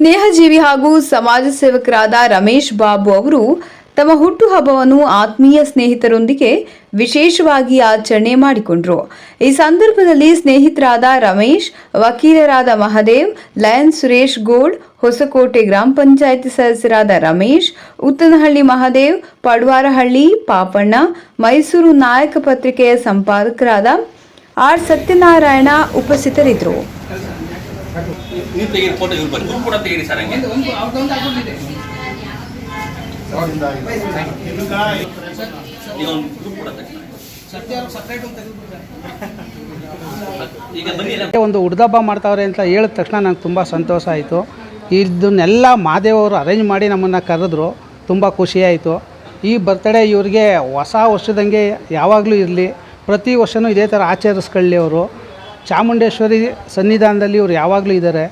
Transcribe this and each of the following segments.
ಸ್ನೇಹಜೀವಿ ಹಾಗೂ ಸಮಾಜ ಸೇವಕರಾದ ರಮೇಶ್ ಬಾಬು ಅವರು ತಮ್ಮ ಹುಟ್ಟುಹಬ್ಬವನ್ನು ಆತ್ಮೀಯ ಸ್ನೇಹಿತರೊಂದಿಗೆ ವಿಶೇಷವಾಗಿ ಆಚರಣೆ ಮಾಡಿಕೊಂಡ್ರು. ಈ ಸಂದರ್ಭದಲ್ಲಿ ಸ್ನೇಹಿತರಾದ ರಮೇಶ್, ವಕೀಲರಾದ ಮಹದೇವ್, ಲಯನ್ ಸುರೇಶ್ ಗೋಲ್ಡ್ ಹೊಸಕೋಟೆ ಗ್ರಾಮ ಪಂಚಾಯಿತಿ ಸದಸ್ಯರಾದ ರಮೇಶ್, ಉತ್ತನಹಳ್ಳಿ ಮಹದೇವ್, ಪಡ್ವಾರಹಳ್ಳಿ ಪಾಪಣ್ಣ, ಮೈಸೂರು ನಾಯಕ ಪತ್ರಿಕೆಯ ಸಂಪಾದಕರಾದ ಆರ್ ಸತ್ಯನಾರಾಯಣ ಉಪಸ್ಥಿತರಿದ್ದರು. ನೀವು ತೆಗೀರಿ ಫೋಟೋ ಇವ್ರು ಬನ್ನಿ ಇವ್ರು ಕೂಡ ತೆಗೀರಿ ಸರ್ ಹಂಗೆ. ಈಗ ಒಂದು ಗ್ರೂಪ್ ಕೂಡ ತೆಗ್ದು. ಈಗ ಬನ್ನಿ ಒಂದು ಹುಡ್ದಬ್ಬ ಮಾಡ್ತಾವ್ರೆ ಅಂತ ಹೇಳಿದ ತಕ್ಷಣ ನಂಗೆ ತುಂಬ ಸಂತೋಷ ಆಯಿತು. ಇದನ್ನೆಲ್ಲ ಮಾದೇವ್ ಅವರು ಅರೇಂಜ್ ಮಾಡಿ ನಮ್ಮನ್ನು ಕರೆದ್ರು. ತುಂಬ ಖುಷಿಯಾಯಿತು ಈ ಬರ್ತಡೇ ಇವ್ರಿಗೆ ಹೊಸ ವರ್ಷದಂಗೆ ಯಾವಾಗಲೂ ಇರಲಿ. ಪ್ರತಿ ವರ್ಷವೂ ಇದೇ ಥರ ಆಚರಿಸ್ಕೊಳ್ಳಿ ಅವರು. ಚಾಮುಂಡೇಶ್ವರಿ ಸನ್ನಿಧಾನದಲ್ಲಿ ಇವ್ರು ಯಾವಾಗಲೂ ಇದ್ದಾರೆ,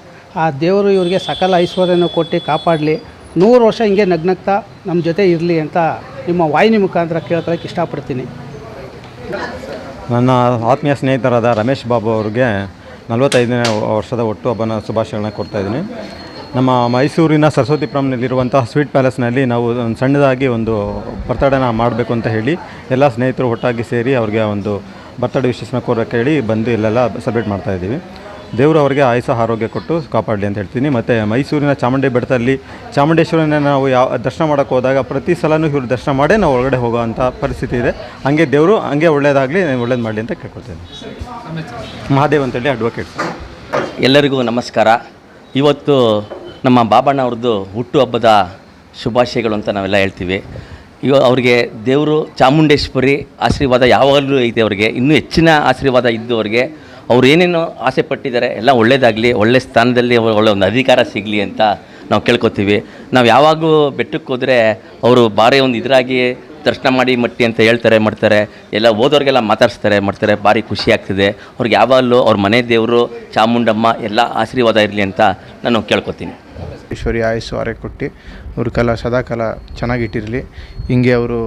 ಆ ದೇವರು ಇವರಿಗೆ ಸಕಲ ಐಶ್ವರ್ಯನ ಕೊಟ್ಟು ಕಾಪಾಡಲಿ. ನೂರು ವರ್ಷ ಹಿಂಗೆ ನಗ್ನಗ್ತಾ ನಮ್ಮ ಜೊತೆ ಇರಲಿ ಅಂತ ನಿಮ್ಮ ವಾಹಿನಿ ಮುಖಾಂತರ ಕೇಳ್ಕೊಳಕ್ಕೆ ಇಷ್ಟಪಡ್ತೀನಿ. ನನ್ನ ಆತ್ಮೀಯ ಸ್ನೇಹಿತರಾದ ರಮೇಶ್ ಬಾಬು ಅವ್ರಿಗೆ ನಲವತ್ತೈದನೇ ವರ್ಷದ ಒಟ್ಟು ಹಬ್ಬನ ಶುಭಾಶಯಗಳನ್ನ ಕೊಡ್ತಾಯಿದ್ದೀನಿ ನಮ್ಮ ಮೈಸೂರಿನ ಸರಸ್ವತಿಪುರಂನಲ್ಲಿರುವಂತಹ ಸ್ವೀಟ್ ಪ್ಯಾಲೇಸ್ನಲ್ಲಿ ನಾವು ಒಂದು ಸಣ್ಣದಾಗಿ ಒಂದು ಬರ್ತಡೇನ ಮಾಡಬೇಕು ಅಂತ ಹೇಳಿ ಎಲ್ಲ ಸ್ನೇಹಿತರು ಒಟ್ಟಾಗಿ ಸೇರಿ ಅವ್ರಿಗೆ ಒಂದು ಬರ್ತಡೇ ವಿಶೇಷನ ಕೋರಕ್ಕೆ ಹೇಳಿ ಬಂದು ಇಲ್ಲೆಲ್ಲ ಸೆಲೆಬ್ರೇಟ್ ಮಾಡ್ತಾಯಿದ್ದೀವಿ ದೇವರು ಅವರಿಗೆ ಆಯುಸ ಆರೋಗ್ಯ ಕೊಟ್ಟು ಕಾಪಾಡಲಿ ಅಂತ ಹೇಳ್ತೀನಿ. ಮತ್ತು ಮೈಸೂರಿನ ಚಾಮುಂಡಿ ಬೆಟ್ಟದಲ್ಲಿ ಚಾಮುಂಡೇಶ್ವರನ ನಾವು ಯಾವ, ದರ್ಶನ ಮಾಡೋಕ್ಕೆ ಹೋದಾಗ ಪ್ರತಿ ಸಲನೂ ಇವ್ರು ದರ್ಶನ ಮಾಡೇ ನಾವು ಒಳಗಡೆ ಹೋಗೋವಂಥ ಪರಿಸ್ಥಿತಿ ಇದೆ. ಹಾಗೆ ದೇವರು, ಹಂಗೆ ಒಳ್ಳೆಯದಾಗಲಿ ಒಳ್ಳೇದು ಮಾಡಲಿ ಅಂತ ಕೇಳ್ಕೊತೇನೆ ಮಹಾದೇವ್ ಅಂತೇಳಿ ಅಡ್ವೊಕೇಟ್ ಎಲ್ಲರಿಗೂ ನಮಸ್ಕಾರ. ಇವತ್ತು ನಮ್ಮ ಬಾಬಣ್ಣ ಅವ್ರದ್ದು ಹುಟ್ಟುಹಬ್ಬದ ಶುಭಾಶಯಗಳು ಅಂತ ನಾವೆಲ್ಲ ಹೇಳ್ತೀವಿ. ಇವ ಅವ್ರಿಗೆ ದೇವರು ಚಾಮುಂಡೇಶ್ವರಿ ಆಶೀರ್ವಾದ ಯಾವಾಗಲೂ ಐತೆ ಅವ್ರಿಗೆ. ಇನ್ನೂ ಹೆಚ್ಚಿನ ಆಶೀರ್ವಾದ ಇದ್ದು ಅವ್ರಿಗೆ. ಅವ್ರು ಏನೇನು ಆಸೆ ಪಟ್ಟಿದ್ದಾರೆ, ಎಲ್ಲ ಒಳ್ಳೇದಾಗಲಿ, ಒಳ್ಳೆ ಸ್ಥಾನದಲ್ಲಿ ಒಳ್ಳೆ ಒಂದು ಅಧಿಕಾರ ಸಿಗಲಿ ಅಂತ ನಾವು ಕೇಳ್ಕೊತೀವಿ. ನಾವು ಯಾವಾಗೂ ಬೆಟ್ಟಕ್ಕೆ ಹೋದರೆ ಅವರು ಭಾರಿ ಒಂದು ಇದರಾಗಿ ದರ್ಶನ ಮಾಡಿ ಮಟ್ಟಿ ಅಂತ ಹೇಳ್ತಾರೆ, ಮಾಡ್ತಾರೆ. ಎಲ್ಲ ಓದೋರಿಗೆಲ್ಲ ಮಾತಾಡಿಸ್ತಾರೆ, ಮಾಡ್ತಾರೆ. ಭಾರಿ ಖುಷಿ ಆಗ್ತಿದೆ. ಅವ್ರಿಗೆ ಯಾವಾಗಲೂ ಅವ್ರ ಮನೆ ದೇವರು, ಚಾಮುಂಡಮ್ಮ ಎಲ್ಲ ಆಶೀರ್ವಾದ ಇರಲಿ ಅಂತ ನಾನು ಕೇಳ್ಕೊತೀನಿ. ಈಶ್ವರಿ ಆಯಸ್ಸು ಆರೆ ಕೊಟ್ಟು ಅವ್ರ ಕಲಾ, ಸದಾಕಾಲ ಚೆನ್ನಾಗಿಟ್ಟಿರಲಿ. ಹಿಂಗೆ ಅವರು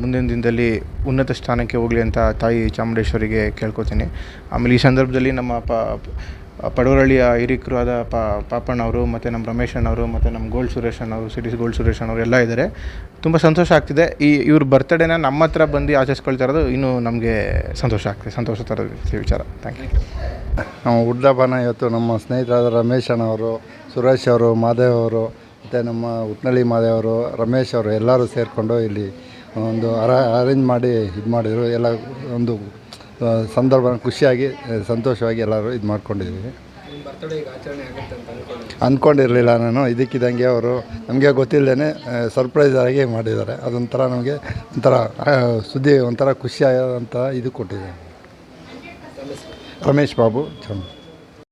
ಮುಂದಿನ ದಿನದಲ್ಲಿ ಉನ್ನತ ಸ್ಥಾನಕ್ಕೆ ಹೋಗಲಿ ಅಂತ ತಾಯಿ ಚಾಮುಂಡೇಶ್ವರಿಗೆ ಕೇಳ್ಕೊತೀನಿ. ಆಮೇಲೆ ಈ ಸಂದರ್ಭದಲ್ಲಿ ನಮ್ಮ ಪ ಪಡವರಳ್ಳಿಯ ಹಿರಿಕರು ಆದ ಪ, ಪಾಪಣ್ಣ ಅವರು ಮತ್ತು ನಮ್ಮ ರಮೇಶ್ ಅಣ್ಣವರು ಮತ್ತು ನಮ್ಮ ಗೋಲ್ಡ್ ಸುರೇಶ್ ಅವರು ಸಿಟೀಸ್ ಗೋಲ್ಡ್ ಸುರೇಶ್ ಅಣ್ಣವರು ಎಲ್ಲ ಇದ್ದಾರೆ. ತುಂಬ ಸಂತೋಷ ಆಗ್ತಿದೆ. ಈ ಇವ್ರ ಬರ್ತಡೇನ ನಮ್ಮ ಹತ್ರ ಬಂದು ಆಚರಿಸ್ಕೊಳ್ತಾ ಇರೋದು ಇನ್ನೂ ನಮಗೆ ಸಂತೋಷ ಆಗ್ತಿದೆ. ಸಂತೋಷ ತರೋದು ವಿಚಾರ. ಥ್ಯಾಂಕ್ ಯು ನಾವು ಹುಡ್ದಬ್ಬನ ಇವತ್ತು ನಮ್ಮ ಸ್ನೇಹಿತರಾದ ರಮೇಶ್ ಅಣ್ಣವರು ಸುರೇಶ್ ಅವರು, ಮಾದೇವ್ ಅವರು, ಮತ್ತು ನಮ್ಮ ಉತ್ನಳ್ಳಿ ಮಾದೇವ್ ಅವರು, ರಮೇಶ್ ಅವರು ಎಲ್ಲರೂ ಸೇರಿಕೊಂಡು ಇಲ್ಲಿ ಒಂದು ಅರ ಅರೇಂಜ್ ಮಾಡಿ ಇದು ಮಾಡಿದರು. ಎಲ್ಲ ಒಂದು ಸಂದರ್ಭ ಖುಷಿಯಾಗಿ ಸಂತೋಷವಾಗಿ ಎಲ್ಲರೂ ಇದು ಮಾಡ್ಕೊಂಡಿದ್ದೀವಿ ಅಂದ್ಕೊಂಡಿರಲಿಲ್ಲ ನಾನು ಇದಕ್ಕಿದ್ದಂಗೆ ಅವರು ನಮಗೆ ಗೊತ್ತಿಲ್ಲದೇ ಸರ್ಪ್ರೈಸ್ ಆಗಿ ಮಾಡಿದ್ದಾರೆ. ಅದೊಂಥರ ನಮಗೆ ಒಂಥರ ಸುದ್ದಿ ಒಂಥರ ಖುಷಿಯಾದಂಥ ಇದು ಕೊಟ್ಟಿದೆ ರಮೇಶ್ ಬಾಬು ಚಂದ್.